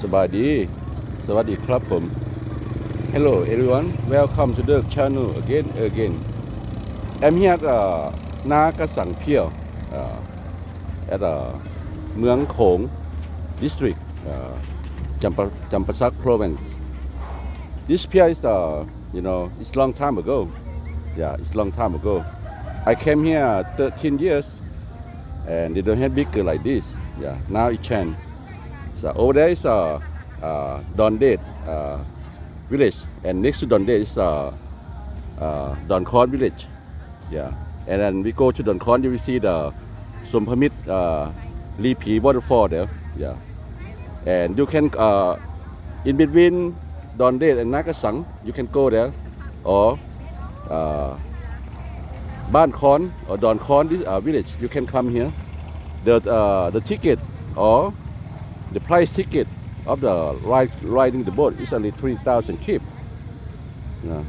สบายดี สวัสดีครับผม Hello everyone welcome to the channel again again I'm here at uh, นากระสังเพียว uh, at uh, เมืองโขง district uh, จำปาจำปาสัก province this pier is uh, you know it's long time ago yeah it's long time ago I came here 13 years and they don't have bigger like this yeah now it changed so over there is uh, uh, uh, village, and next to Dondet is uh, uh, Donkon village. Yeah, and then we go to Donkon, you will see the Sompamit uh, waterfall there. Yeah, and you can uh, in between Dondet and Nakasang, you can go there, or uh, Ban or Don uh, village, you can come here. The uh, the ticket or the price ticket of the ride riding the boat is only 3,000 kip นะ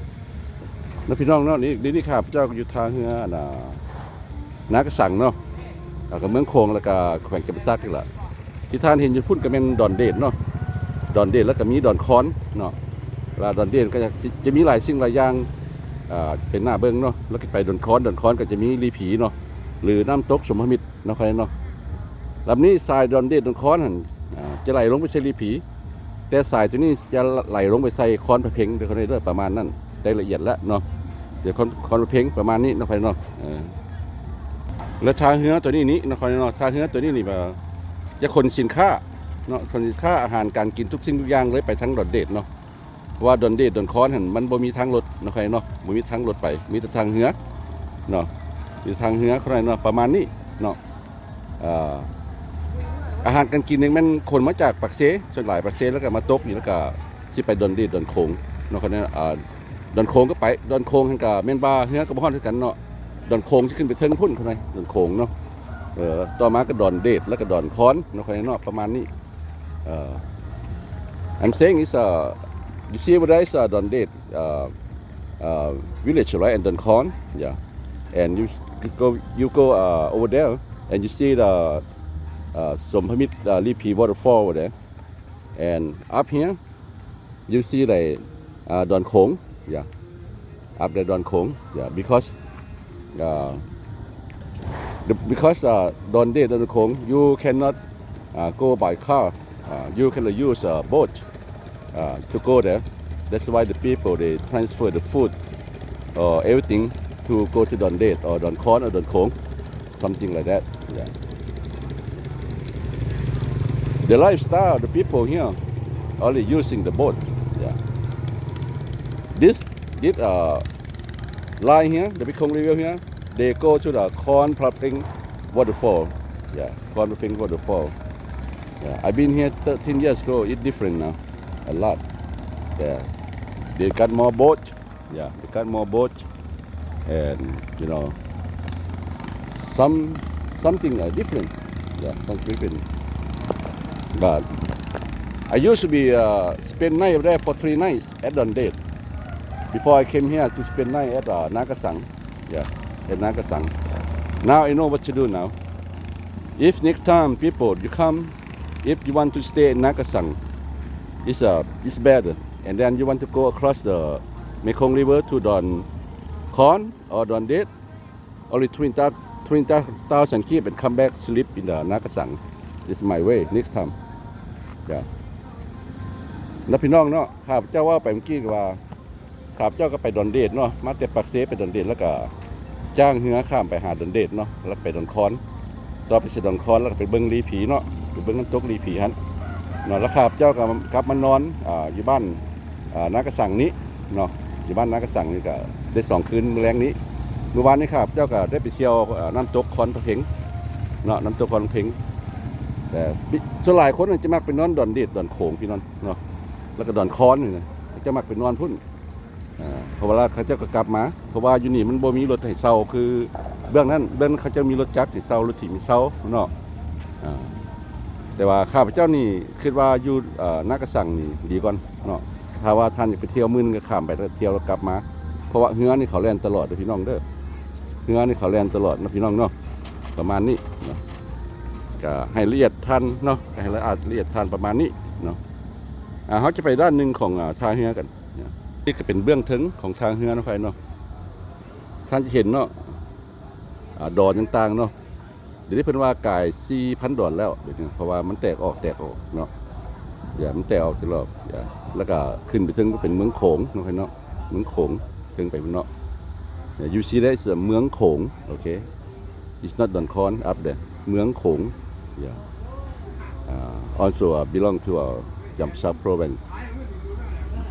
แล้วพี่น้องเนาะนี่นี่นี่ครับเจ้าอยู่ทางเฮือนะนากระสังเนาะแล้วก็เมืองโคงแล้วก็แขวงจำปาซักนี่แหละที่ท่านเห็นอยู่พุ่นก็เป็นดอนเดดเนาะดอนเดดแล้วก็มีดอนคอนเนาะเวลาดอนเดดก็จะจะมีหลายสิ่งหลายอย่างอ่าเป็นหน้าเบิ้งเนาะแล้วก็ไปดอนคอนดอนคอนก็จะมีรีผีเนาะหรือน้ำตกสมมิตรเนาะใครเนาะลำนี้ทรายดอนเดดดอนคอนหัน จะไหลลงไปใส่รีผี แต่สายตัวนี้จะไหลลงไปใส่คอนประเพ็งเดี๋ยวเขาได้เรื่องประมาณนั้นได้ละเอียดแล้วเนาะเดี๋ยวคอนคอนประเพ็งประมาณนี้นะครเนาะเออแล้วทางเฮือตัวนี้นี่เนะครเนาะทางเฮือตัวนี้นี่มาจะขนสินค้าเนาะขนสินค้าอาหารการกินทุกสิ่งทุกอย่างเลยไปทั้งดอนเดดเนาะว่าดอนเดดดอนคอนหันมันบ่มีทางรถนะใครเนาะบ่มีทางรถไป มีแต่ทางเฮือเนาะมีทางเฮือใครเนาะประมาณนี้เนาะ อาหารการกินนึงมันคนมาจากปักเซส่วนหลายปักเซแล้วก็มาตกอยู่แล้วก็สิไปดอนดีดอนโคงเนาะคนนั้นอ่าดอนโคงก็ไปดอนโคงทั้งกับเม่นบาเฮือกับพ่อนด้วยกันเนาะดอนโคงที่ขึ้นไปเทิงพุ่นคนนั้นดอนโคงเนาะเออต่อมาก็ดอนเดดแล้วก็ดอนคอนเนาะคนนั้นเนาะประมาณนี้เอ่อ I'm saying is uh you see over there is uh, Don Date uh, uh, village right and Don Con yeah and you, you go you go uh, over there and you see the uh, Sompamit uh, Lipi waterfall over there. And up here, you see the uh, Don Kong, yeah, up there Don Kong, yeah, because uh, the, because uh, Don De Don Kong, you cannot uh, go by car. Uh, you can use a boat uh, to go there. That's why the people they transfer the food or everything to go to Don De or Don Kon or Don Kong, something like that. Yeah. The lifestyle the people here only using the boat. Yeah. This this uh line here the Bikong River here they go to the Corn Praping waterfall. Yeah Corn Praping waterfall. Yeah I've been here 13 years ago it's different now a lot. Yeah. They got more boat. Yeah they got more boat. And you know some something uh, different. Yeah something different but I used to be uh, spend night there for three nights at Don Date. Before I came here to spend night at uh, Nagasang. Yeah, at Nagasang. Now I know what to do now. If next time people you come, if you want to stay in Nagasang, it's uh, it's better. And then you want to go across the Mekong River to Don Con or Don Date, only 20,000 keep and come back sleep in the Nagasang. Is my way next time จ้ะแล้วพี่น้องเนาะข้าพเจ้าว่าไปเมื่อกี้ว่าข้าพเจ้าก็ไปดอนเดดเนาะมาแต่ปักเซไปดอนเดดแล้วก็จ้างเหือข้ามไปหาดอนเดดเนาะแล้วไปดอนคอนต่อไปเสดอนคอนแล้วก็ไปเบิ้งรีผีเนาะไปเบิ้งน้ำตกรีผีฮันเนาะแล้วข้าพเจ้าก็กลับมานอนอ่าอยู่บ้านอ่านากระสังนี้เนาะอยู่บ้านนากระสังนี่ก็ได้สองคืนแรงนี้เมื่อวานนี้ข้าพเจ้าก็ได้ไปเที่ยวอ่าน้ำตกคอนพะเพ็งเนาะน้ำตกคอนพะเพ็ง แต่ส่วนหลายคนจะมักไปนอนดอนเดดดอนโขงพี่น้อนเนาะแล้วก็ดอนคอนนี่นะเขาจะมักไปนอนพุ่นอ่าเพราะเวลาเขาจ้าก็กลับมา เพราะว่าอยู่นี่มันบ่มีรถให้เช่าคือเบื้องนั้นเบื้องนั้นเขาจะมีรถจักรให้เช่ารถถีมีเช่าเนาะแต่ว่าข้าพเจ้านี่คิดว่าอยู่นักกระสังนี่ดีก่อนเนาะถ้าว่าท่านอยากไปเที่ยวมืนก็ข้ามไปเที่ยวแล้วกลับมา เพราะว่าเฮือนี่เขาแล่นตลอดเด้อพี่น้องเด้อเฮือนี่เขาแล่นตลอดนะพี่น้องเนาะประมาณนี้เนาะ ก็ให้ละเอียดทันเนาะให้ละเอียดละเอียดทันประมาณนี้เนาะอ่าเขาจะไปด้านหนึ่งของอ่าทางเฮือกันนี่ก็เป็นเบื้องถึงของทางเฮือนะใครเนาะท่านจะเห็นเนาะดอนต่างๆเนาะเดี๋ยวนี้เพิ่นว่ากาย4,000ดอนแล้วเดี๋ยวนี้เพราะว่ามันแตกออกแตกออกเนาะอย่ามันแตกออกตลอดอย่าแล้วก็ขึ้นไปถึงก็เป็นเมืองโขงเนาะใครเนาะเมืองโขงถึงไปเนาะ Yeah, you see that it's a เมืองโขง okay it's not Don Con up there เมืองโขง yeah. Uh, also uh, belong to uh, Jamshap province.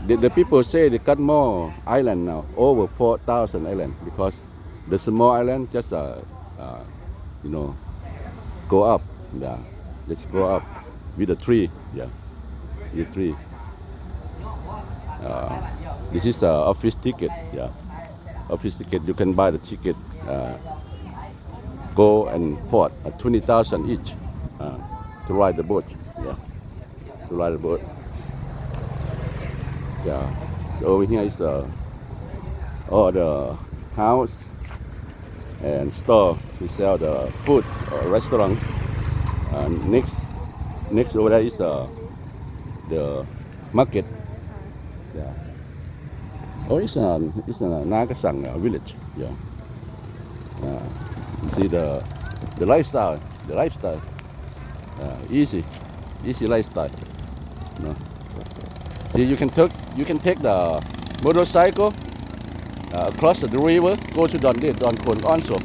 The, the people say they got more island now over 4,000 island because the small island just uh, uh, you know go up. Yeah let's go up with the tree. Yeah the tree. Uh, this is a office ticket. Yeah office ticket. You can buy the ticket uh, go and forth at 20,000 each uh, to ride the boat yeah. To ride the boat yeah. So over here is uh, all the house and store to sell the food or restaurant. And next next over there is uh, the market. Yeah. Oh, it's a it's a Nagasang uh, village. Yeah. Uh, see the the lifestyle, the lifestyle. Uh, easy, easy lifestyle. No. See, you can take you can take the motorcycle uh, across the river, go to Don Don Kon also.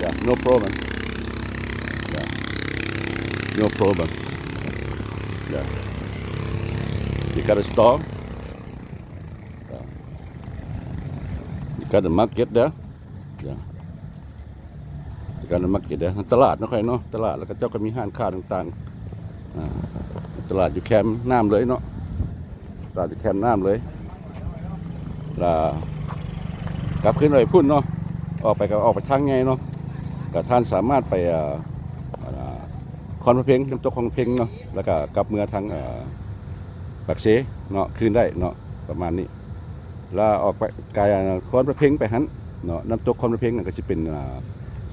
Yeah, no problem. Yeah, no problem. Yeah. You got a store. Yeah. You got the market there. Yeah. You got the market there ตลาดนาะใครเนาะตลาดแล้วก็เจ้าก็มีห้างค้าต่างๆอ่าตลาดอยู่แคมป์น้ำเลยเนาะตลาดอยู่แคมป์น้ำเลยแล้วกลับขึ้นไปพุ่นเนาะออกไปก็ออกไปทางไงเนาะกับท่านสามารถไปคอนพระเพงน้ำตกคอนพระเพงเนาะแล้วก็กลับเมือทางปากเสเนาะคืนได้เนาะประมาณนี้แล้วออกไปกายคอนประเพ็งไปหันเนาะน้ำตกคอนประเพ็งนั่ก็จะเป็นอ่า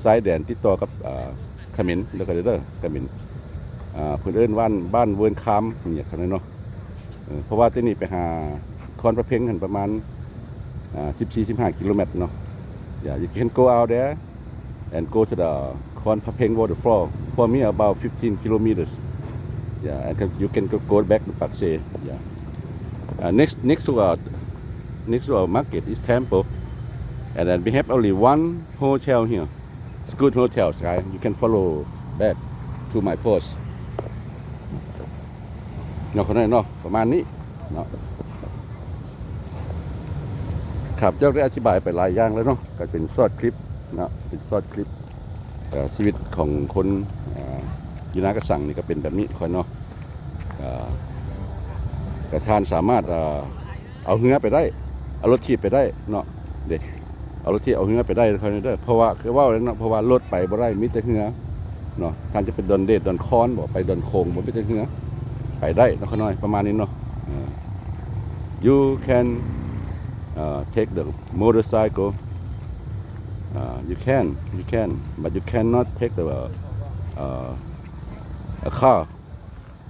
สายแดนที่ต่อกับเขมิ้นแล้วก็เด้อเขมิ้นเพิ่นเอิ้นว่านบ้านเวิร์นคามเนี่ยคั่นเนาะเพราะว่าที่นี่ไปหาคอนประเพ็งกันประมาณ14-15กิโลเมตรเนาะ Yeah you can go out there and go to the Khon Papeng waterfall for me about 15 kilometers yeah and you can go go back to Pakse yeah uh, next next to uh, next to our market is temple and then we have only one hotel here it's good hotel guys you can follow back to my post เนาะคนนั้นเนาะประมาณนี้เนาะครับเจ้าได้อธิบายไปหลายอย่างแล้วเนาะก็เป็นซอดคลิปเนาะเป็นซอดคลิปเอ่ชีวิตของคนยูนากระสังนี่ก็เป็นแบบนี้คนเนาะเอ่อกระทานสามารถเอ่อเอาเหือไปได้ เอารถทีบไปได้เนาะเด็ก เอารถทีบเอาเหือไปได้คอยเด้อเพราะว่าคือว่าแล้วเนาะเพราะว่ารถไปบ่ได้มีแต่เหือเนาะท่านจะเป็นดอนเดดดอนคอนบ่ไปดอนโคงบ่มีแต่เหือไปได้เนาะขน้อยประมาณนี้เนาะ you can uh, take the motorcycle uh, you can you can but you cannot take the uh, a car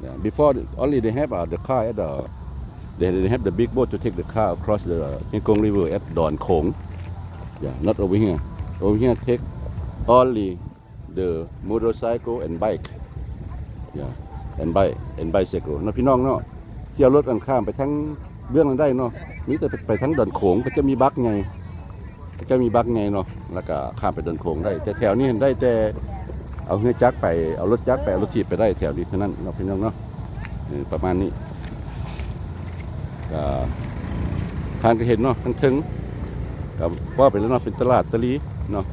yeah, before only they have uh, the car at the they, they have the big boat to take the car across the Mekong River at Don Kong. Yeah, not over here. Over here, take only the motorcycle and bike. Yeah, and bike and bicycle. นะพี่น้องเนาะเสียรถกันข้ามไปทั้งเบื้องนั้นได้เนาะนี่แต่ไปทั้งดอนโขงก็จะมีบักไงก็จะมีบักไงเนาะแล้วก็ข้ามไปดอนโขงได้ แต่แถวนี้เห็นได้แต่เอาเฮือจักรไปเอารถจักรไปเอารถถีบไปได้แถวนี้เท่านั้นเนาะพี่น้องเนาะประมาณนี้ก็ทานก็เห็นเนาะทั้งถึง กับว่าไปแล้วเนาะเป็นตลาดตะลีเนาะ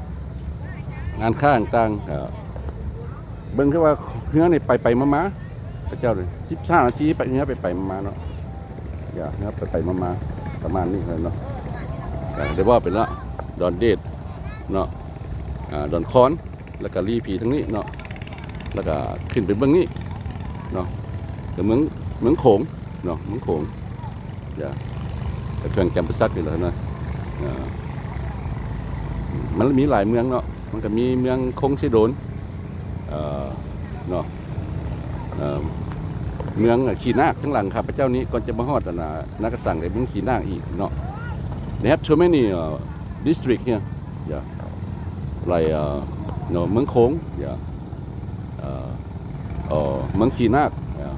งานข้างต่างๆเบิ่งคือว่าเฮือนี่ไปไปมามาพระเจ้าเลยสิบห้านาทีไปเฮือไปไปมามาเนาะอย่าเฮือไปไปมามาประมาณนี้เลยเนาะก็ได้ว่าไปแล้วดอนเดดเนาะดอนคอนแล้วก็รีผีทั้งนี้เนาะแล้วก็ขึ้นไปเบื้องนี้เนาะก็เมืองเมืองโขงเนาะเมืองโขง ja แต่เครื่องจำประสักนี่แหละนะ มันมีหลายเมืองเนาะมันก็มีเมืองคงสิโดนเนาะเมืองขีนาคทั้งหลังครับพระเจ้านี้ก่อนจะมาฮอดนะนักสั่งได้เมืองขีนาคอีกเนาะ they have so many uh, district here yeah like uh, you know เมืองโค้ง yeah uh, uh, เมืองขีนาค yeah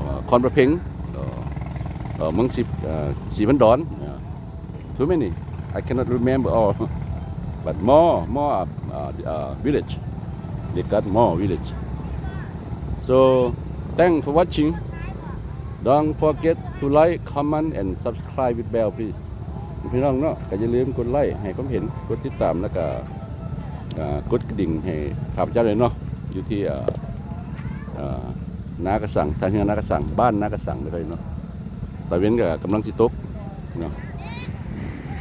uh, คอนประเพ็ง uh, uh, เมืองสิบ uh, สีบันดอน yeah too many I cannot remember all but more more uh, uh, village they got more village so thanks for watching don't forget to like comment and subscribe with bell please พี่น้องเนาะก็อย่าลืมกดไลค์ให้ความเห็นกดติดตามแล้วก็กดกระดิ่งให้ข้าพเจ้าเลยเนาะอยู่ที่นากระสังทางเฮือนากระสังบ้านนากระสังเลยเนาะตะเว้นก็กำลังสิตกเนาะ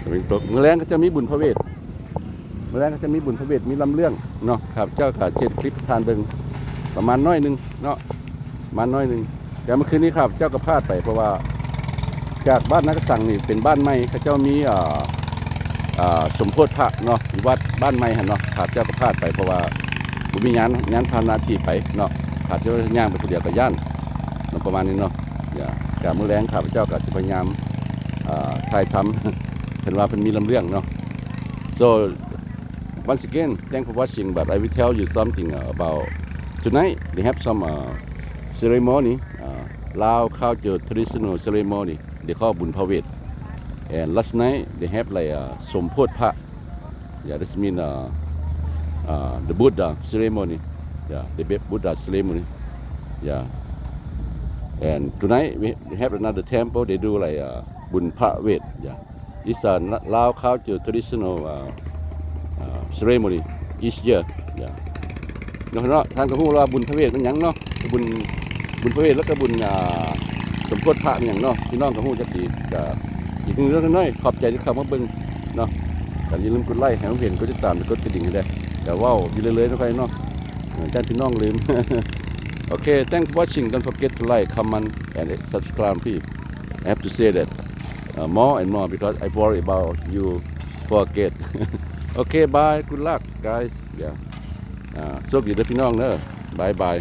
เวนตกเมื่อแรงก็จะมีบุญพระเวทเมื่อแรงก็จะมีบุญพระเวทมีลำเรื่องเนาะครับ เจ้าก็เช็ดคลิปทานเบิงประมาณน้อยหนึงเนาะมาน้อยหนึงแต่เมื่อคืนนี้ครับ เจ้าก็พลาดไปเพราะว่า จากบ้านนักสั่งนี่เป็นบ้านใหม่เขาเจ้ามีอ่าอ่าสมโพธิพระเนาะอยู่วัดบ้านใหม่หันเนาะขาดเจ้าก็พลาดไปเพราะว่าบุมีงานงานพานาทีไปเนาะขาดเจ้าย่างไปคนเดียวกับย่านประมาณนี้เนาะอย่าจากมือแรงข้าพเจ้าก็จะพยายามอ่าถ่ายทำ เห็นว่าเป็นมีลำเรื่องเนาะ so once again thank for watching but I will tell you something about tonight they have some uh, ceremony uh, Lao culture traditional ceremony they call บุญพเวท and last night they have like uh, สมโพธิพระ yeah that mean uh, uh, the Buddha ceremony yeah the big Buddha ceremony yeah and tonight we have another temple they do like uh, บุญพระเวท yeah it's a Lao culture traditional uh, uh, ceremony each year yeah เนาะเนาะทางกระหู้ว่าบุญพระเวทมันหยังเนาะบุญบุญพระเวทแล้วก็บุญอ่าสมโพธิพระมันหยังเนาะพี่น้องกระหู้จักดีก็อีกหนึ่งเรื่องน้อยขอบใจที่เข้ามาเบิ่งเนาะแต่อย่าลืมกดไลค์ให้ผมเห็นกดติดตามกดกระดิ่งให้ได้แต่ว่าอยู่เลยๆนะใครเนาะเออจ้าพี่น้องลืมโอเค thanks for watching don't forget to like comment and subscribe please I have to say that uh, more and more because I worry about you forget okay bye good luck guys yeah อ่าโชคดีเด้อพี่น้องเด้อบายบาย